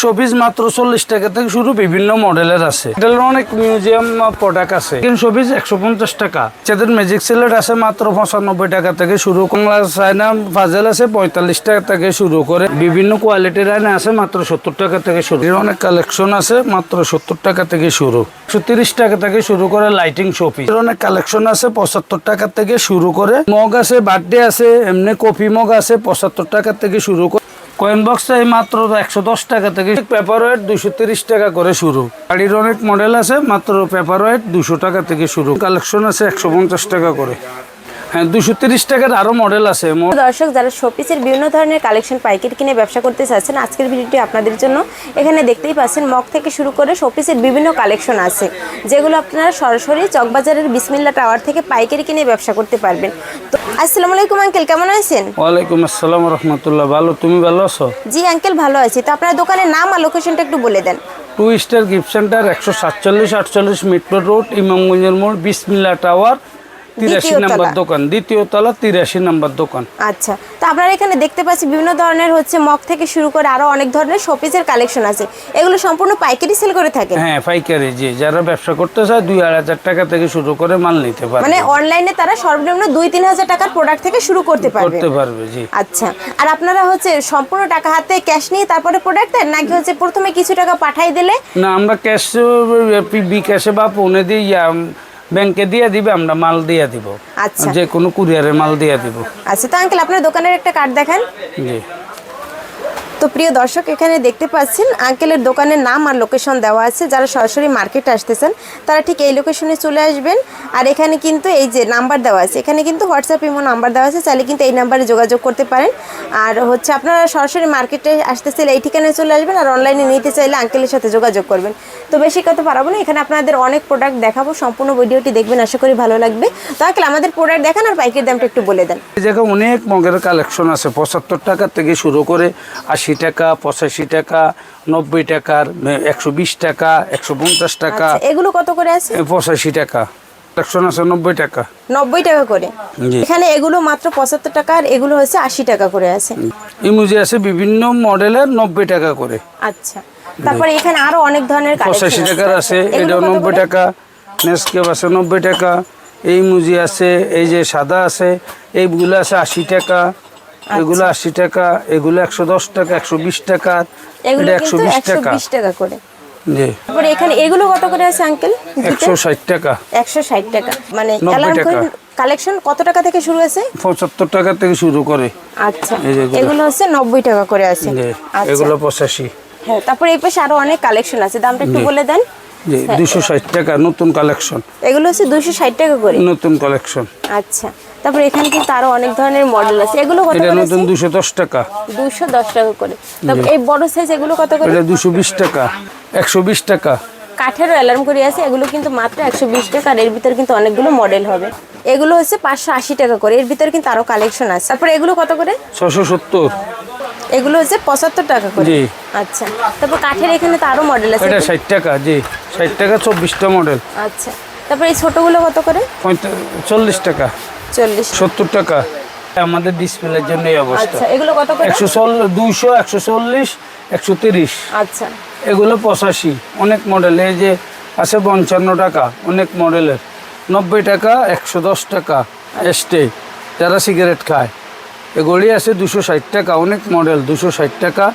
Showpiece মাত্র চল্লিশ টাকা থেকে শুরু বিভিন্ন মডেলের আছে। অনেক মিউজিয়াম প্রোডাক্ট আছে। কিন্তু শোপিস একশো পঞ্চাশ টাকা। যাদের ম্যাজিক সিলেট আছে মাত্র পঁচানব্বই টাকা থেকে শুরু কমলা চায়না ফাজেল আছে পঁয়তাল্লিশ টাকা থেকে শুরু করে বিভিন্ন কোয়ালিটির আয়না আছে মাত্র সত্তর টাকা থেকে শুরু। অনেক কালেকশন আছে মাত্র সত্তর টাকা থেকে শুরু। একশো তিরিশ টাকা থেকে শুরু করে লাইটিং শোপিস এর অনেক কালেকশন আছে পঁচাত্তর টাকা থেকে শুরু করে। মগ আছে বার্থডে আছে, এমনি কফি মগ আছে পঁচাত্তর টাকা থেকে শুরু করে। কয়েন বক্স এই মাত্র একশো দশ টাকা থেকে পেপার ওয়েট দুশো তিরিশ টাকা করে শুরু। গাড়ির অনেক মডেল আছে, মাত্র পেপার ওয়েট দুশো টাকা থেকে শুরু। কালেকশন আছে একশো পঞ্চাশ টাকা করে। হ্যাঁ দুশো তিরিশ টাকার আরও মডেল আছে। মোট দর্শক যারা শোপিসের বিভিন্ন ধরনের কালেকশন পাইকারি কিনে ব্যবসা করতে চাচ্ছেন আজকের ভিডিওটি আপনাদের জন্য এখানে দেখতেই পাচ্ছেন মগ থেকে শুরু করে শোপিসের বিভিন্ন কালেকশন আছে যেগুলো আপনারা সরাসরি চকবাজারের বিসমিল্লা টাওয়ার থেকে পাইকারি কিনে ব্যবসা করতে পারবেন। তো আসসালামু আলাইকুম আঙ্কেল কেমন আছেন? ওয়ালাইকুম আসসালাম রহমতুল্লাহ ভালো তুমি ভালো আছো? জি আঙ্কেল ভালো আছি। তো আপনার দোকানের নাম আর লোকেশনটা একটু বলে দেন। টু স্টার গিফট সেন্টার একশো সাতচল্লিশ আটচল্লিশ মিট্রো রোড ইমামগঞ্জের মোড় বিসমিল্লা টাওয়ার তিরাশি নাম্বার দোকান দ্বিতীয় তলা তিরাশি নাম্বার দোকান। আচ্ছা তো আপনারা এখানে দেখতে পাচ্ছি বিভিন্ন ধরনের হচ্ছে মগ থেকে শুরু করে আরও অনেক ধরনের শোপিসের কালেকশন আছে। এগুলো সম্পূর্ণ পাইকারি সেল করে থাকেন? হ্যাঁ পাইকারি জি যারা ব্যবসা করতে চায় দুই আড়াই হাজার টাকা থেকে শুরু করে মাল নিতে পারবে। মানে অনলাইনে তারা সর্বনিম্ন দুই তিন হাজার টাকার প্রোডাক্ট থেকে শুরু করতে পারবে। করতে পারবে জি। আচ্ছা আর আপনারা হচ্ছে সম্পূর্ণ টাকা হাতে ক্যাশ নিয়ে তারপরে প্রোডাক্ট দেন নাকি হচ্ছে প্রথমে কিছু টাকা পাঠাই দিলে? না আমরা ক্যাশ বিকাশে বা দিয়ে ব্যাংকে দিয়ে দিবে আমরা মাল দিয়ে দিব। আচ্ছা। যে কোনো কুরিয়ারে মাল দিয়ে দিব। আচ্ছা তো আঙ্কেল আপনার দোকানের একটা কার্ড দেখান। জি। তো প্রিয় দর্শক, এখানে দেখতে পাচ্ছেন আঙ্কেলের দোকানের নাম আর লোকেশন দেওয়া আছে। যারা সরাসরি মার্কেটে আসতেছেন, তারা ঠিক এই লোকেশনে চলে আসবেন। আর এখানে কিন্তু এই যে নাম্বার দেওয়া আছে, এখানে কিন্তু হোয়াটসঅ্যাপ ইমো নাম্বার দেওয়া আছে। চাইলে কিন্তু এই নাম্বারে যোগাযোগ করতে পারেন। আর হচ্ছে আপনারা সরাসরি মার্কেটে আসতে চাইলে এই ঠিকানায় চলে আসবেন আর অনলাইনে নিতে চাইলে আঙ্কেলের সাথে যোগাযোগ করবেন। তো বেশি কথা পারাবো না, এখানে আপনাদের অনেক প্রোডাক্ট দেখাবো। সম্পূর্ণ ভিডিওটি দেখবেন, আশা করি ভালো লাগবে। তো আঙ্কেল, আমাদের প্রোডাক্ট দেখান আর পাইকের দামটা একটু বলে দেন। এই জায়গায় অনেক মগের কালেকশন আছে। পঁচাত্তর টাকা থেকে শুরু করে আশি টাকা পঁচাশি টাকা নব্বই টাকার একশো বিশ টাকা একশো পঞ্চাশ টাকা আচ্ছা এগুলো কত করে আছে? পঁচাশি টাকা কালেকশন আছে নব্বই টাকা। নব্বই টাকা করে? এখানে এগুলো মাত্র পঁচাত্তর টাকা আর এগুলো হচ্ছে আশি টাকা করে আছে। ইমুজি আছে বিভিন্ন মডেলের নব্বই টাকা করে। আচ্ছা তারপরে এখানে আরও অনেক ধরনের পঁচাশি টাকার আছে কত নব্বই টাকা নেসকেপ আছে নব্বই টাকা এই মুজি আছে এই যে সাদা আছে এইগুলো আছে আশি টাকা। এগুলো আশি টাকা এগুলো একশো দশ টাকা একশো বিশ টাকা এগুলো একশো বিশ টাকা। টাকা করে। জি। তারপরে এখানে এগুলো কত করে আছে আঙ্কেল একশো ষাট টাকা। একশো ষাট টাকা। মানে 90 টাকা। কালেকশন কত টাকা থেকে শুরু আছে? পঁচাত্তর টাকা থেকে শুরু করে। আচ্ছা। এগুলো। হচ্ছে নব্বই টাকা করে আছে। আচ্ছা। এগুলো পঁচাশি। হ্যাঁ তারপরে এই পাশে আরও অনেক কালেকশন আছে। দামটা একটু বলে দেন। হ্যাঁ। দুশো ষাট টাকা নতুন কালেকশন এগুলো হচ্ছে দুশো ষাট টাকা করে। নতুন কালেকশন আচ্ছা। তারপরে এখানে কিন্তু আরও অনেক ধরনের মডেল আছে। এগুলো কত এটা করে নতুন আছে দুশো দশ টাকা। দুশো দশ টাকা করে। তারপর এই বড় সাইজ এগুলো কত করে? এটা দুশো বিশ টাকা একশো বিশ টাকা। কাঠেরও অ্যালার্ম করে আছে এগুলো কিন্তু মাত্র একশো বিশ টাকা আর এর ভিতরে কিন্তু অনেকগুলো মডেল হবে। এগুলো হচ্ছে পাঁচশো আশি টাকা করে এর ভিতরে কিন্তু আরও কালেকশন আছে। তারপরে এগুলো কত করে? ছশো সত্তর। এগুলো হচ্ছে পঁচাত্তর টাকা করে। জি। আচ্ছা। তারপর কাঠের এখানে তো আরও মডেল আছে। এটা ষাট টাকা জি। ষাট টাকা চব্বিশটা মডেল আচ্ছা। তারপর এই ছোটগুলো কত করে? চল্লিশ টাকা। চল্লিশ সত্তর টাকা। আমাদের ডিসপ্লের জন্য এই অবস্থা। আচ্ছা এগুলো কত করে? একশো চল্লিশ দুইশো একশো চল্লিশ একশো তিরিশ। আচ্ছা। এগুলো পঁচাশি। অনেক মডেল এই যে আছে পঞ্চান্ন টাকা অনেক মডেলের নব্বই টাকা একশো দশ টাকা এস্টে যারা সিগারেট খায়। এগুলি আছে দুশো ষাট টাকা অনেক মডেল দুশো ষাট টাকা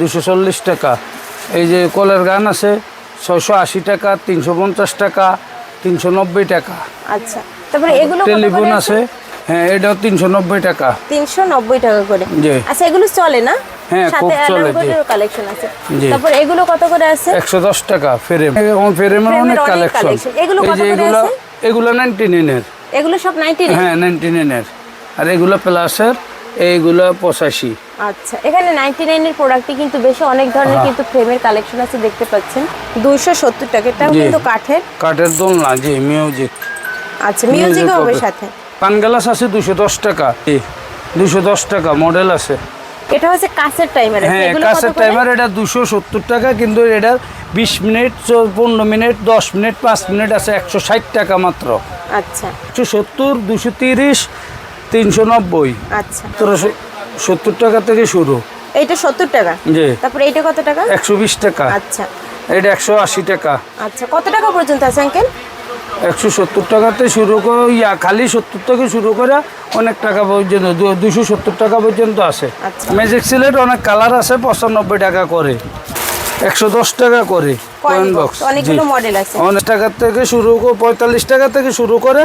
দুশো চল্লিশ টাকা। এই যে কলের গান আছে ছয়শো আশি টাকা তিনশো পঞ্চাশ টাকা তিনশো নব্বই টাকা। আচ্ছা। তারপরে এগুলো কত টেলিফোন আছে? হ্যাঁ তিনশো নব্বই টাকা। তিনশো নব্বই টাকা করে। আচ্ছা এগুলো চলে না? হ্যাঁ, খুব চলে, কালেকশন আছে। তারপর এগুলো কত করে আছে? একশো দশ টাকা ফ্রেম ফ্রেমের অনেক কালেকশন এগুলো কত করে এগুলো আছে? এগুলো এগুলো সব নাইনটি হ্যাঁ নাইনটি নাইনের আর এগুলো প্লাসের এইগুলো পঁচাশি। আচ্ছা এখানে নাইনটি নাইনের প্রোডাক্টই কিন্তু বেশি অনেক ধরনের হ্যাঁ। কিন্তু ফ্রেমের কালেকশন আছে দেখতে পাচ্ছেন। দুইশো সত্তর টাকা। এটাও কিন্তু কাঠের। কাঠের দোলনা জি মিউজিক আচ্ছা মিউজিক হবে। সাথে। পানগালাস আছে দুশো দশ টাকা। দুশো দশ টাকা মডেল আছে। এটা হচ্ছে কাছের টাইমার হ্যাঁ কাছের টাইমার এটা দুশো সত্তর টাকা কিন্তু এটা বিশ মিনিট পনেরো মিনিট দশ মিনিট পাঁচ মিনিট আছে একশো ষাট টাকা মাত্র। আচ্ছা। একশো সত্তর দুশো তিরিশ তিনশো নব্বই। আচ্ছা। সত্তর টাকা থেকে শুরু। এইটা সত্তর টাকা? জি। তারপরে এইটা কত টাকা? একশো বিশ টাকা। আচ্ছা। এটা একশো আশি টাকা। আচ্ছা কত টাকা পর্যন্ত আছে আঙ্কেল? একশো সত্তর টাকাতে শুরু করে ইয়া খালি সত্তর থেকে শুরু করে অনেক টাকা পর্যন্ত দুশো সত্তর টাকা পর্যন্ত আছে। ম্যাজিক সিলেট অনেক কালার আছে পঁচানব্বই টাকা করে। একশো দশ টাকা করে কয়েন বক্স অনেক টাকা থেকে শুরু করে পঁয়তাল্লিশ টাকা থেকে শুরু করে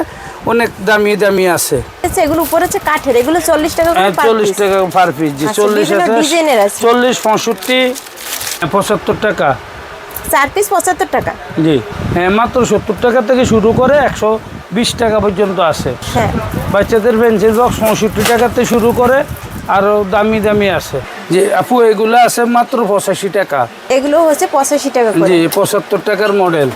অনেক দামি দামি আছে আচ্ছা, এগুলো উপরে হচ্ছে কাঠের এগুলো চল্লিশ টাকা করে চল্লিশ টাকা পার পিস জি আচ্ছা, চল্লিশ আছে। ডিজাইনের আছে। চল্লিশ পঁয়ষট্টি পঁচাত্তর টাকা। চার পিস পঁচাত্তর টাকা। জি হ্যাঁ মাত্র সত্তর টাকা থেকে শুরু করে একশো বিশ টাকা পর্যন্ত আছে। হ্যাঁ। বাচ্চাদের পেন্সিল বক্স পঁয়ষট্টি টাকাতে শুরু করে আরও দামি দামি আছে। যে আপু এগুলো আছে মাত্র পঁচাশি টাকা। এগুলো হচ্ছে পঁচাশি টাকা জি পঁচাত্তর টাকার মডেল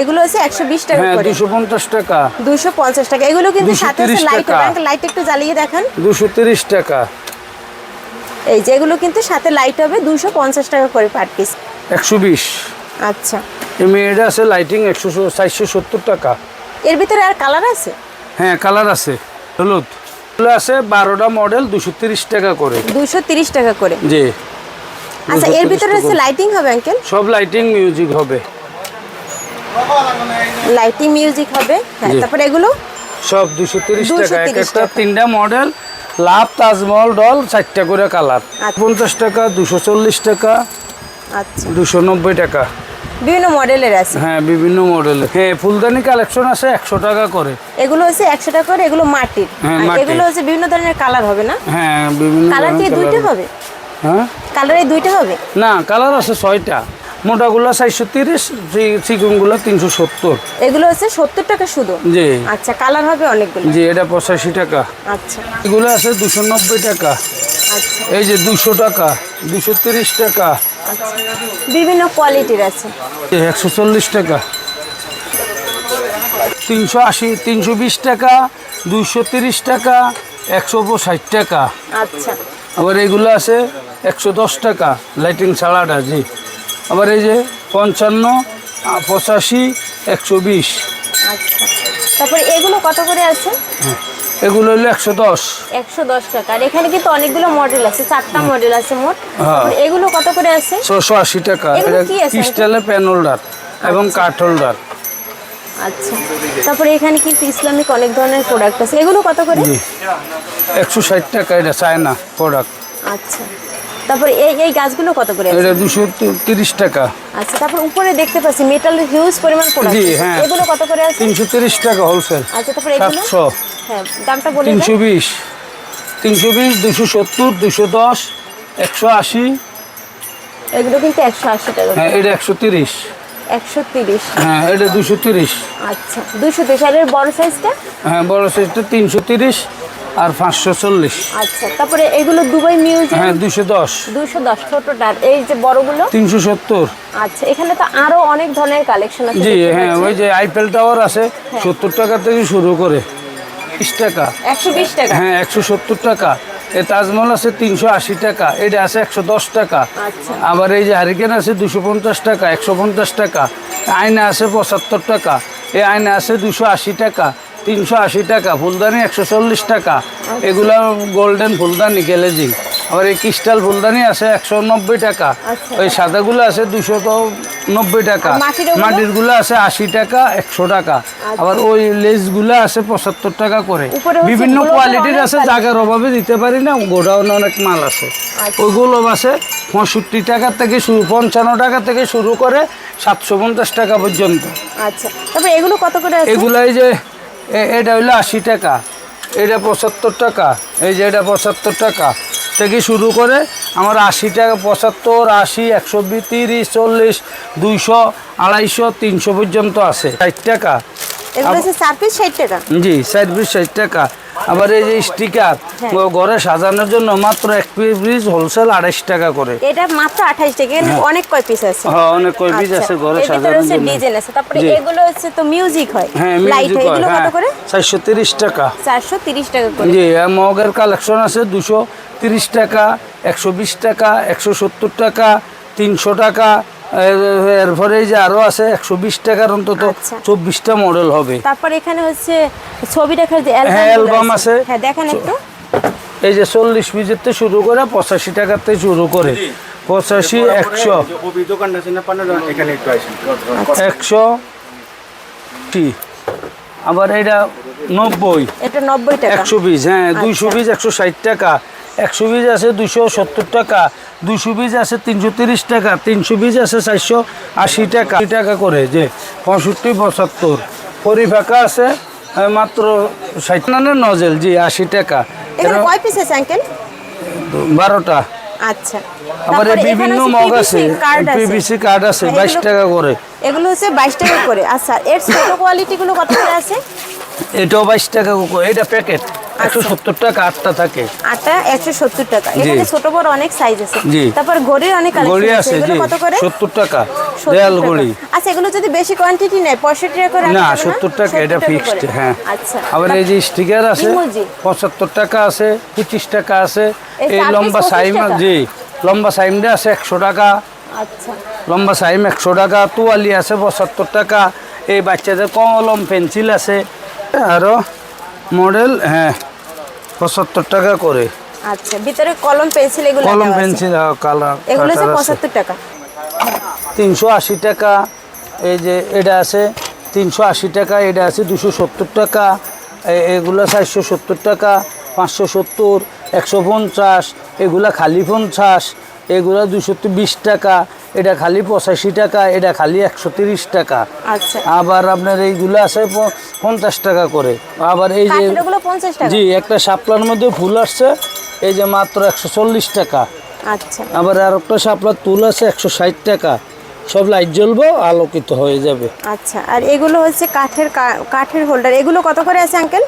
এগুলো হচ্ছে একশো বিশ টাকা হ্যাঁ করে। দুশো পঞ্চাশ টাকা। দুশো পঞ্চাশ টাকা। এগুলো কিন্তু সাথে লাইট লাইট একটু জ্বালিয়ে দেখান। দুশো তিরিশ টাকা। এই যে এগুলো কিন্তু সাথে লাইট হবে দুশো পঞ্চাশ টাকা করে পার পিস একশো বিশ। আচ্ছা। এমনি এটা আছে লাইটিং একশো চারশো সত্তর টাকা। এর ভিতরে আর কালার আছে? হ্যাঁ কালার আছে। হলুদ। এগুলো আছে বারোটা মডেল দুশো তিরিশ টাকা করে। দুশো তিরিশ টাকা করে। জি। আচ্ছা এর ভিতরে। হচ্ছে লাইটিং হবে আঙ্কেল? সব লাইটিং মিউজিক হবে। লাইটিং মিউজিক হবে। হ্যাঁ। তারপরে এগুলো? সব দুশো তিরিশ টাকা। একটা। তিনটা মডেল লাভ তাজমহল ডল চারটা করে কালার। আচ্ছা। পঞ্চাশ টাকা দুশো চল্লিশ টাকা আচ্ছা। দুশো নব্বই টাকা। বিভিন্ন মডেলের আছে? হ্যাঁ বিভিন্ন মডেল। হ্যাঁ ফুলদানি কালেকশন আছে একশো টাকা করে। এগুলো হচ্ছে একশো টাকা করে এগুলো মাটির। হ্যাঁ, এগুলো হচ্ছে বিভিন্ন ধরনের কালার হবে না? হ্যাঁ বিভিন্ন কালার কি দুইটা হবে? হ্যাঁ? কালার এই দুইটা হবে? না কালার আছে ছয়টা। মোটাগুলো চারশো তিরিশ চিকুনগুলো তিনশো সত্তর। এগুলো হচ্ছে সত্তর টাকা শুধু? জি। আচ্ছা কালার হবে অনেকগুলো? জি এটা পঁচাশি টাকা। আচ্ছা। এগুলো আছে দুশো নব্বই টাকা। আচ্ছা। এই যে দুশো টাকা দুশো তিরিশ টাকা। আচ্ছা। বিভিন্ন কোয়ালিটির আছে? একশো চল্লিশ টাকা। তিনশো আশি তিনশো বিশ টাকা দুইশো তিরিশ টাকা একশো ষাট টাকা। আচ্ছা। আবার এগুলো আছে একশো দশ টাকা লাইটিং ছাড়াটা জি। আবার এই যে পঞ্চান্ন পঁচাশি একশো বিশ। আচ্ছা। তারপরে এগুলো কত করে আছে? এগুলো হলো একশো দশ। একশো দশ টাকা। আর এখানে কিন্তু অনেকগুলো মডেল আছে চারটা মডেল আছে মোট। হ্যাঁ। এগুলো কত করে আছে? ছশো আশি টাকা? ক্রিস্টালের প্যান হোল্ডার এবং কাঠ হোল্ডার আচ্ছা। তারপরে এখানে কিন্তু ইসলামিক অনেক ধরনের প্রোডাক্ট আছে। এগুলো কত করে? একশো ষাট টাকা এটা চায়না প্রোডাক্ট আচ্ছা। তারপরে এই এই গাছগুলো কত করে এটা দুশো তিরিশ টাকা। আচ্ছা তারপর উপরে দেখতে পাচ্ছি মেটালের হিউজ পরিমাণ প্রোডাক্ট জি, হ্যাঁ। এগুলো কত করে আছে? তিনশো তিরিশ টাকা হোলসেল আচ্ছা তারপরে এগুলো? সাতশো। হ্যাঁ দামটা বলে তিনশো বিশ। তিনশো বিশ দুশো সত্তর দুশো দশ একশো আশি। এগুলো কিন্তু একশো আশি টাকা। হ্যাঁ এটা একশো তিরিশ। একশো তিরিশ। হ্যাঁ এটা দুশো তিরিশ। আচ্ছা দুশো তিরিশ। আর এর বড় সাইজটা হ্যাঁ বড় সাইজটা তিনশো তিরিশ। আর পাঁচশো চল্লিশ। আচ্ছা তারপরে এগুলো দুবাই মিউজিয়াম? হ্যাঁ দুশো। দশ দুশো দশ ছোটটার এই যে বড়গুলো? তিনশো সত্তর। আচ্ছা এখানে তো আরও অনেক ধরনের কালেকশন আছে জি হ্যাঁ ওই যে আইফেল টাওয়ার আছে সত্তর টাকা থেকে শুরু করে। বিশ টাকা। একশো বিশ টাকা? হ্যাঁ একশো সত্তর টাকা। এ তাজমহল আছে তিনশো আশি টাকা এটা আছে একশো দশ টাকা। আচ্ছা। আবার এই যে হারিকেন আছে দুশো পঞ্চাশ টাকা একশো পঞ্চাশ টাকা। আয়না আছে পঁচাত্তর টাকা। এই আয়না আছে দুশো আশি টাকা। তিনশো আশি টাকা ফুলদানি একশো চল্লিশ টাকা। এগুলো গোল্ডেন ফুলদানি গ্যালেজিং আবার এই ক্রিস্টাল ফুলদানি আছে একশো নব্বই টাকা। আচ্ছা। ওই সাদাগুলো আছে দুশো তো নব্বই টাকা? মাটিরগুলো আছে আশি টাকা একশো টাকা। আবার ওই লেসগুলো আছে পঁচাত্তর টাকা করে। বিভিন্ন কোয়ালিটির আছে। জায়গার অভাবে দিতে পারি না গোডাউনে অনেক মাল আছে। ওইগুলো ওই আছে পঁয়ষট্টি টাকা থেকে শুরু পঞ্চান্ন টাকা থেকে শুরু করে সাতশো পঞ্চাশ টাকা পর্যন্ত। আচ্ছা। তারপরে এগুলো কত করে আছে? এগুলো এই যে এটা হইল আশি টাকা। এটা পঁচাত্তর টাকা। এই যে এটা পঁচাত্তর টাকা। থেকে শুরু করে আমার আশি টাকা, পঁচাত্তর, আশি, একশো তিরিশ, চল্লিশ, দুইশো, আড়াইশো, তিনশো পর্যন্ত আছে। ষাট টাকা। এগুলো হচ্ছে পিস টাকা। জি ষাট পিস ষাট টাকা। আবার এই যে স্টিকার ঘরে সাজানোর জন্য মাত্র এক পিস হোলসেল আড়াইশ টাকা করে। এটা মাত্র আঠাইশ টাকা অনেক কয় পিস আছে? হ্যাঁ অনেক কয় পিস আচ্ছা, আছে ঘরে সাজানোর জন্য। ডিজাইন আছে। তারপরে এগুলো হচ্ছে তো মিউজিক হয়। হ্যাঁ লাইট হয়। এগুলো কত করে? চারশো তিরিশ টাকা। চারশো তিরিশ টাকা করে। জি মগের কালেকশন আছে দুশো তিরিশ টাকা একশো বিশ টাকা একশো সত্তর টাকা তিনশো টাকা এর- এরপরে এই যে আরও আছে একশো বিশ টাকার অন্তত আচ্ছা। চব্বিশটা মডেল হবে। তারপর এখানে হচ্ছে ছবি দেখার যে অ্যালবাম আছে। হ্যাঁ দেখেন একটু। এই যে চল্লিশ পিসের থেকে শুরু করে পঁচাশি টাকার থেকে শুরু করে। পঁচাশি একশো। আসেন। একশো। টি। আবার এটা নব্বই। এটা নব্বই টাকা। একশো পিস হ্যাঁ দুইশো আচ্ছা। পিস একশো ষাট টাকা। একশো পিস আছে দুশো সত্তর টাকা দুশো পিস আছে তিনশো তিরিশ টাকা তিনশো পিস আছে চারশো আশি টাকা। আশি টাকা করে যে পঁয়ষট্টি পঁচাত্তর। পরিফাঁকা আছে মাত্র ষাট। নজেল জি আশি টাকা। কয় পিস আছে আঙ্কেল বারোটা। আচ্ছা। আবার বিভিন্ন মগ আছে পিভিসি কার্ড আছে হ্যাঁ, বাইশ এগুলো- টাকা করে। এগুলো হচ্ছে বাইশ টাকা করে। আচ্ছা এর ছোট কোয়ালিটি গুলো কত করে আছে? এটাও বাইশ টাকা করে এটা প্যাকেট একশো সত্তর টাকা আটটা থাকে। আটা একশো সত্তর টাকা। এখানে ছোট বড় অনেক সাইজ আছে। তারপর ঘড়ির অনেক কালেকশন আছে। কত করে? সত্তর টাকা। 70 দেয়াল টাকা। আচ্ছা এগুলো যদি বেশি কোয়ান্টিটি নেয় পঁয়ষট্টি টাকা করে না সত্তর টাকা এটা ফিক্সড হ্যাঁ। আচ্ছা। আবার এই যে স্টিকার আছে পঁচাত্তর টাকা আছে পঁচিশ টাকা আছে এই লম্বা সাইম? জি লম্বা সাইমটা আছে একশো টাকা। আচ্ছা। লম্বা সাইম একশো টাকা তোয়ালি আছে পঁচাত্তর টাকা এই বাচ্চাদের কলম পেন্সিল আছে আরও মডেল হ্যাঁ পঁচাত্তর টাকা করে। আচ্ছা ভিতরে কলম পেন্সিল এগুলো কলম। পেন্সিল কালার এগুলো হচ্ছে পঁচাত্তর টাকা? তিনশো আশি টাকা এই যে এটা আছে তিনশো আশি টাকা এটা আছে দুশো সত্তর টাকা এগুলো চারশো সত্তর টাকা পাঁচশো সত্তর একশো পঞ্চাশ এগুলা খালি পঞ্চাশ এগুলা দুশো বিশ টাকা এটা খালি পঁচাশি টাকা এটা খালি একশো তিরিশ টাকা। আচ্ছা। আবার আপনার এইগুলো আছে পঞ্চাশ টাকা করে। আবার এই যে জি একটা শাপলার মধ্যে ফুল আসছে এই যে মাত্র একশো চল্লিশ টাকা। আচ্ছা। আবার আর একটা শাপলার তুল আছে একশো ষাট টাকা। সব লাইট জ্বলবো আলোকিত হয়ে যাবে। আচ্ছা আর এগুলো হচ্ছে কাঠের কাঠের হোল্ডার এগুলো কত করে আছে আঙ্কেল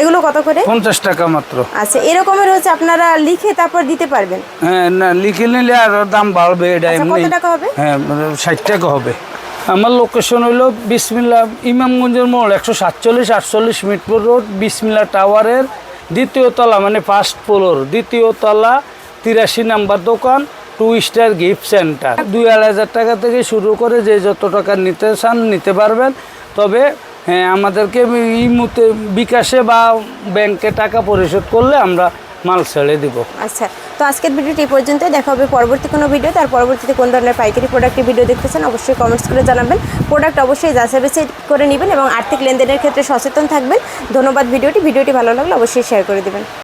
এগুলো কত করে? পঞ্চাশ টাকা মাত্র। আচ্ছা এরকমের হচ্ছে আপনারা লিখে তারপর দিতে পারবেন। হ্যাঁ না লিখে নিলে আর দাম বাড়বে এটা আচ্ছা, কত টাকা হবে? হ্যাঁ মানে ষাট টাকা হবে। আমার লোকেশন হইল বিসমিল্লা ইমামগঞ্জের মোড় একশো সাতচল্লিশ আটচল্লিশ মিটপুর রোড বিসমিল্লা টাওয়ারের দ্বিতীয় তলা মানে ফার্স্ট ফ্লোর দ্বিতীয় তলা তিরাশি নাম্বার দোকান টু স্টার গিফট সেন্টার দুই আড়াই হাজার টাকা থেকে শুরু করে যে যত টাকা নিতে চান নিতে পারবেন। তবে হ্যাঁ আমাদেরকে এই মুহূর্তে বিকাশে বা ব্যাংকে টাকা পরিশোধ করলে আমরা মাল ছেড়ে দিব। আচ্ছা তো আজকের ভিডিওটি এই পর্যন্ত দেখা হবে পরবর্তী কোনো ভিডিও। তার পরবর্তীতে কোন ধরনের পাইকারি প্রোডাক্টের ভিডিও দেখতেছেন অবশ্যই কমেন্টস করে জানাবেন। প্রোডাক্ট অবশ্যই যাচাই বেছে করে নেবেন এবং আর্থিক লেনদেনের ক্ষেত্রে সচেতন থাকবেন। ধন্যবাদ ভিডিওটি। ভিডিওটি ভালো লাগলে অবশ্যই শেয়ার করে দেবেন।